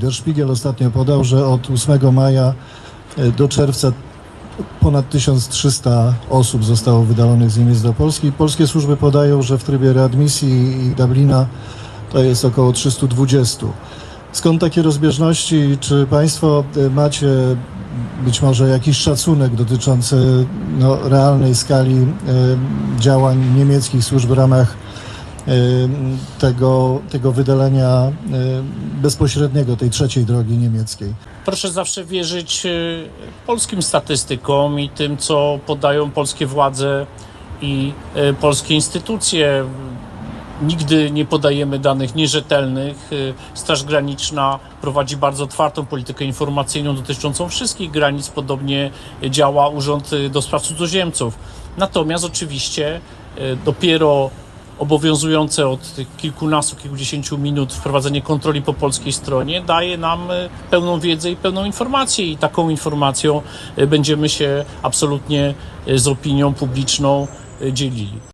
Der Spiegel ostatnio podał, że od 8 maja e, do czerwca ponad 1300 osób zostało wydalonych z Niemiec do Polski. Polskie służby podają, że w trybie readmisji Dublina to jest około 320. Skąd takie rozbieżności? Czy Państwo e, macie być może jakiś szacunek dotyczący no, realnej skali e, działań niemieckich służb w ramach tego, tego wydalenia e, bezpośredniego tej trzeciej drogi niemieckiej? Proszę zawsze wierzyć y, polskim statystykom i tym, co podają polskie władze i y, polskie instytucje. Nigdy nie podajemy danych nierzetelnych. Y, Straż Graniczna prowadzi bardzo otwartą politykę informacyjną dotyczącą wszystkich granic. Podobnie działa Urząd y, do Spraw Cudzoziemców. Natomiast oczywiście y, dopiero obowiązujące od kilkunastu, kilkudziesięciu minut wprowadzenie kontroli po polskiej stronie daje nam e, pełną wiedzę i pełną informację i taką informacją e, będziemy się absolutnie e, z opinią publiczną dzielili.